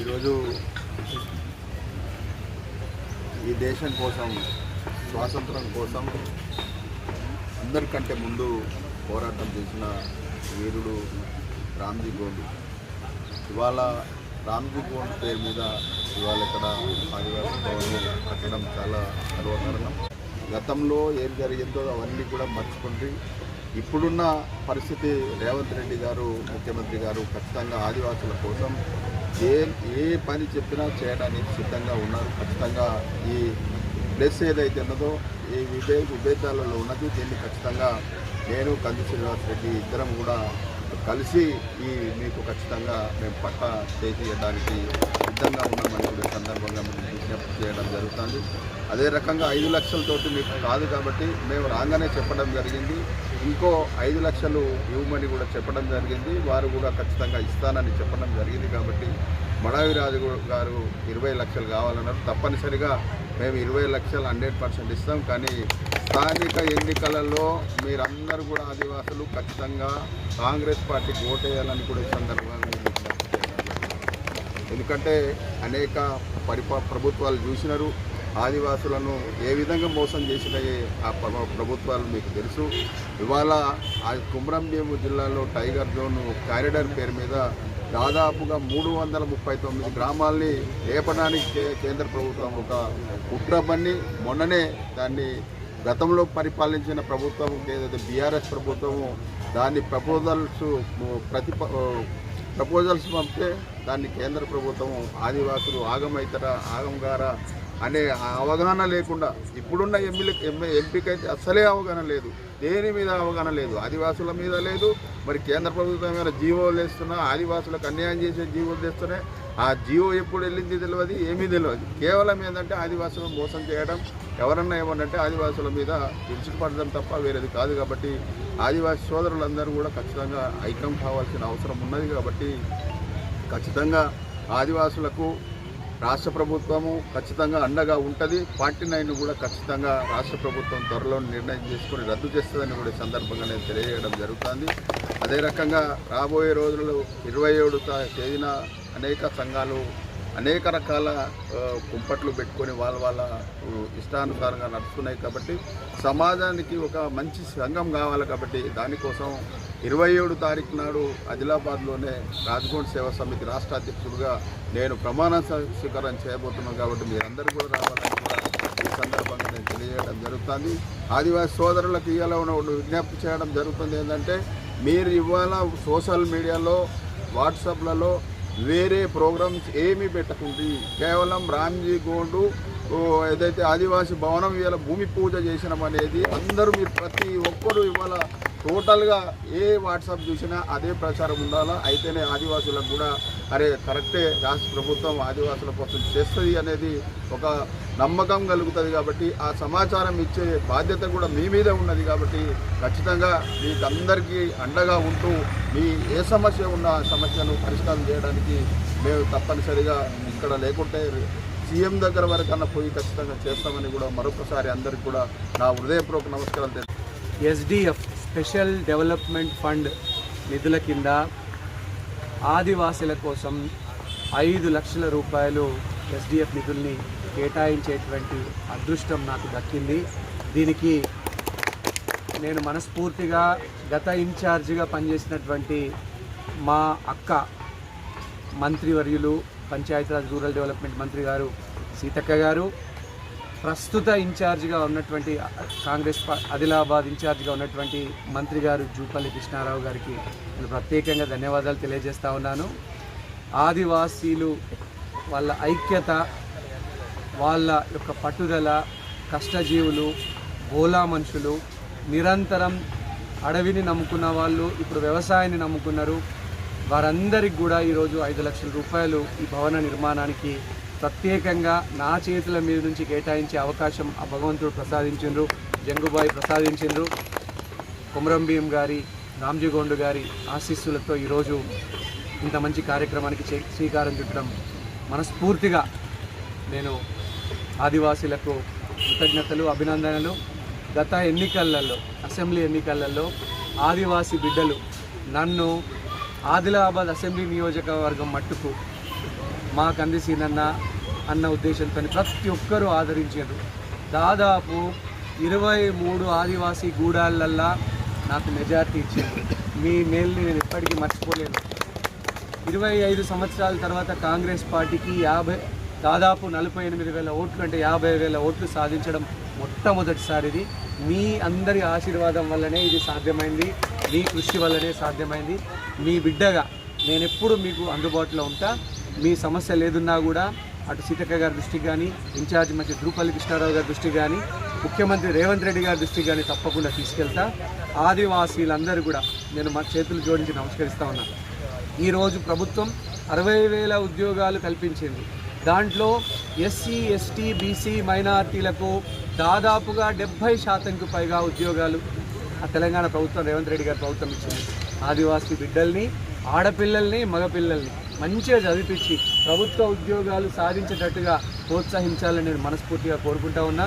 ఈరోజు ఈ దేశం కోసం స్వాతంత్రం కోసం అందరికంటే ముందు పోరాటం చేసిన వీరుడు రామ్జీ గోండ్. ఇవాళ రామ్జీ గోండ్ పేరు మీద ఇవాళ ఇక్కడ ఆదివాసీ కట్టడం చాలా గర్వకారణం. గతంలో ఏం జరిగిందో అవన్నీ కూడా మర్చిపోండి. ఇప్పుడున్న పరిస్థితి రేవంత్ రెడ్డి గారు ముఖ్యమంత్రి గారు ఖచ్చితంగా ఆదివాసుల కోసం ఏ ఏ పని చెప్పినా చేయడానికి సిద్ధంగా ఉన్నారు. ఖచ్చితంగా ఈ ప్లేస్ ఏదైతే ఉన్నదో ఈ విభే విభేదాలలో ఉన్నది దీన్ని ఖచ్చితంగా నేను కంది శ్రీనివాస్ రెడ్డి ఇద్దరం కూడా కలిసి ఈ మీకు ఖచ్చితంగా మేము పట్ట చేయడానికి సిద్ధంగా ఉన్నామని కూడా సందర్భంగా మేము విజ్ఞప్తి చేయడం జరుగుతుంది. అదే రకంగా ఐదు లక్షలతోటి మీకు కాదు కాబట్టి మేము రాగానే చెప్పడం జరిగింది. ఇంకో ఐదు లక్షలు ఇవ్వమని కూడా చెప్పడం జరిగింది. వారు కూడా ఖచ్చితంగా ఇస్తానని చెప్పడం జరిగింది కాబట్టి మడావిరాజు గారు ఇరవై లక్షలు కావాలన్నారు. తప్పనిసరిగా మేము ఇరవై లక్షలు హండ్రెడ్ పర్సెంట్ ఇస్తాం. కానీ స్థానిక ఎన్నికలలో మీరందరూ కూడా ఆదివాసులు ఖచ్చితంగా కాంగ్రెస్ పార్టీకి ఓటేయాలని కూడా ఈ సందర్భంగా ఎందుకంటే అనేక పరిపా ప్రభుత్వాలు చూసినారు. ఆదివాసులను ఏ విధంగా మోసం చేసినాయి ఆ ప్రభుత్వాలు మీకు తెలుసు. ఇవాళ ఆ కుమ్రంభీము జిల్లాలో టైగర్ జోన్ కారిడార్ పేరు మీద దాదాపుగా మూడు వందల ముప్పై తొమ్మిది గ్రామాల్ని లేపడానికి కే- కేంద్ర ప్రభుత్వం ఒక కుట్ర పన్ని మొన్ననే దాన్ని గతంలో పరిపాలించిన ప్రభుత్వం ఏదైతే బీఆర్ఎస్ ప్రభుత్వము దాని ప్రపోజల్స్ ప్రతిప ప్రపోజల్స్ పంపితే దాన్ని కేంద్ర ప్రభుత్వం ఆదివాసులు ఆగమైతర ఆగంగార అనే అవగాహన లేకుండా ఇప్పుడున్న ఎమ్మెల్యే ఎంపీకి అయితే అసలే అవగాహన లేదు. దేని మీద అవగాహన లేదు? ఆదివాసుల మీద లేదు. మరి కేంద్ర ప్రభుత్వం ఏమైనా జీవోలు వేస్తున్నా ఆదివాసులకు అన్యాయం చేసే జీవోలు తెస్తున్నాయి ఆ జీవో ఎప్పుడు వెళ్ళింది తెలియదు ఏమీ తెలియదు కేవలం ఏంటంటే ఆదివాసులను మోసం చేయడం ఎవరన్నా ఏమన్నంటే ఆదివాసుల మీద విడిచిపడడం తప్ప వేరేది కాదు కాబట్టి ఆదివాసీ సోదరులందరూ కూడా ఖచ్చితంగా ఐక్యం కావాల్సిన అవసరం ఉన్నది కాబట్టి ఖచ్చితంగా ఆదివాసులకు రాష్ట్ర ప్రభుత్వము ఖచ్చితంగా అండగా ఉంటుంది. ఫార్టీ నైన్ కూడా ఖచ్చితంగా రాష్ట్ర ప్రభుత్వం త్వరలో నిర్ణయం చేసుకుని రద్దు చేస్తుందని కూడా సందర్భంగా నేను తెలియజేయడం జరుగుతుంది. అదే రకంగా రాబోయే రోజుల్లో ఇరవై ఏడు తేదీన అనేక సంఘాలు అనేక రకాల కుంపట్లు పెట్టుకొని వాళ్ళ వాళ్ళ ఇష్టానుసారంగా నడుస్తున్నాయి కాబట్టి సమాజానికి ఒక మంచి సంఘం కావాలి కాబట్టి దానికోసం ఇరవై ఏడు తారీఖు నాడు ఆదిలాబాద్లోనే రాజ్కోట్ సేవా సమితి రాష్ట్ర అధ్యక్షుడిగా నేను ప్రమాణ స్వీకారం చేయబోతున్నాను కాబట్టి మీరందరూ కూడా రావాలని కూడా ఈ సందర్భంగా నేను తెలియజేయడం జరుగుతుంది. ఆదివాసీ సోదరులకు ఇవాళ ఉన్న ఒక విజ్ఞప్తి చేయడం జరుగుతుంది ఏంటంటే మీరు ఇవాళ సోషల్ మీడియాలో వాట్సాప్లలో వేరే ప్రోగ్రామ్స్ ఏమీ పెట్టకుండి. కేవలం రామ్జీ గోండు ఏదైతే ఆదివాసీ భవనం ఇవాళ భూమి పూజ చేసినాం అనేది అందరూ మీరు ప్రతి ఒక్కరు ఇవాళ టోటల్గా ఏ వాట్సాప్ చూసినా అదే ప్రచారం ఉండాలా? అయితేనే ఆదివాసులకు కూడా అరే కరెక్టే. రాష్ట్ర ప్రభుత్వం ఆదివాసుల కోసం చేస్తుంది అనేది ఒక నమ్మకం కలుగుతుంది కాబట్టి ఆ సమాచారం ఇచ్చే బాధ్యత కూడా మీ మీదే ఉన్నది కాబట్టి ఖచ్చితంగా మీకు అందరికీ అండగా ఉంటూ మీ ఏ సమస్య ఉన్న సమస్యను పరిష్కారం చేయడానికి మేము తప్పనిసరిగా ఇక్కడ లేకుంటే సీఎం దగ్గర వరకన్నా పోయి ఖచ్చితంగా చేస్తామని కూడా మరొకసారి అందరికీ కూడా నా హృదయపూర్వక నమస్కారాలు తెలుసు ఎస్డిఎఫ్ స్పెషల్ డెవలప్మెంట్ ఫండ్ నిధుల కింద ఆదివాసుల కోసం ఐదు లక్షల రూపాయలు ఎస్డిఎఫ్ నిధుల్ని కేటాయించేటువంటి అదృష్టం నాకు దక్కింది. దీనికి నేను మనస్ఫూర్తిగా గత ఇన్ఛార్జిగా పనిచేసినటువంటి మా అక్క మంత్రివర్యులు పంచాయతీరాజ్ రూరల్ డెవలప్మెంట్ మంత్రి గారు సీతక్క గారు ప్రస్తుత ఇన్ఛార్జిగా ఉన్నటువంటి కాంగ్రెస్ ఆదిలాబాద్ ఇన్ఛార్జిగా ఉన్నటువంటి మంత్రి గారు జూపల్లి కృష్ణారావు గారికి నేను ప్రత్యేకంగా ధన్యవాదాలు తెలియజేస్తా ఉన్నాను. ఆదివాసీలు వాళ్ళ ఐక్యత వాళ్ళ యొక్క పట్టుదల కష్టజీవులు బోలా మనుషులు నిరంతరం అడవిని నమ్ముకున్న వాళ్ళు ఇప్పుడు వ్యవసాయాన్ని నమ్ముకున్నారు. వారందరికి కూడా ఈరోజు ఐదు లక్షల రూపాయలు ఈ భవన నిర్మాణానికి ప్రత్యేకంగా నా చేతుల మీద నుంచి కేటాయించే అవకాశం ఆ భగవంతుడు ప్రసాదించిండ్రు జంగుబాయి ప్రసాదించిండ్రు. కుమరంభీం గారి రామ్జీగోండు గారి ఆశీస్సులతో ఈరోజు ఇంత మంచి కార్యక్రమానికి శ్రీకారం చుట్టడం మనస్ఫూర్తిగా నేను ఆదివాసీలకు కృతజ్ఞతలు అభినందనలు. గత ఎన్నికలలో అసెంబ్లీ ఎన్నికలలో ఆదివాసీ బిడ్డలు నన్ను ఆదిలాబాద్ అసెంబ్లీ నియోజకవర్గం మట్టుకు మాకు అందిసిందన్న అన్న ఉద్దేశంతో ప్రతి ఒక్కరూ ఆదరించారు. దాదాపు ఇరవై మూడు ఆదివాసీ గూడాలల్లా నాకు మెజార్టీ ఇచ్చింది మీ మేల్ని నేను ఎప్పటికీ మర్చిపోలేను. ఇరవై ఐదు సంవత్సరాల తర్వాత కాంగ్రెస్ పార్టీకి యాభై దాదాపు నలభై ఎనిమిది వేల ఓట్లు అంటే యాభై వేల ఓట్లు సాధించడం మొట్టమొదటిసారి ఇది. మీ అందరి ఆశీర్వాదం వల్లనే ఇది సాధ్యమైంది. మీ కృషి వల్లనే సాధ్యమైంది. మీ బిడ్డగా నేను ఎప్పుడు మీకు అందుబాటులో ఉంటా. మీ సమస్య లేదున్నా కూడా అటు సీతక్క గారి దృష్టికి కానీ ఇన్ఛార్జ్ మంత్రి ద్రూపల్లి కృష్ణారావు గారి దృష్టికి కానీ ముఖ్యమంత్రి రేవంత్ రెడ్డి గారి దృష్టికి కానీ తప్పకుండా తీసుకెళ్తా. ఆదివాసీలందరూ కూడా నేను మా చేతులు జోడించి నమస్కరిస్తా ఉన్నా. ఈరోజు ప్రభుత్వం అరవై వేల ఉద్యోగాలు కల్పించింది. దాంట్లో ఎస్సీ ఎస్టీ బీసీ మైనార్టీలకు దాదాపుగా డెబ్భై శాతంకు పైగా ఉద్యోగాలు ఆ తెలంగాణ ప్రభుత్వం రేవంత్ రెడ్డి గారి ప్రభుత్వం ఇచ్చింది. ఆదివాసీ బిడ్డల్ని ఆడపిల్లల్ని మగపిల్లల్ని. మంచిగా చదివించి ప్రభుత్వ ఉద్యోగాలు సాధించేటట్టుగా ప్రోత్సహించాలని నేను మనస్ఫూర్తిగా కోరుకుంటా ఉన్నా.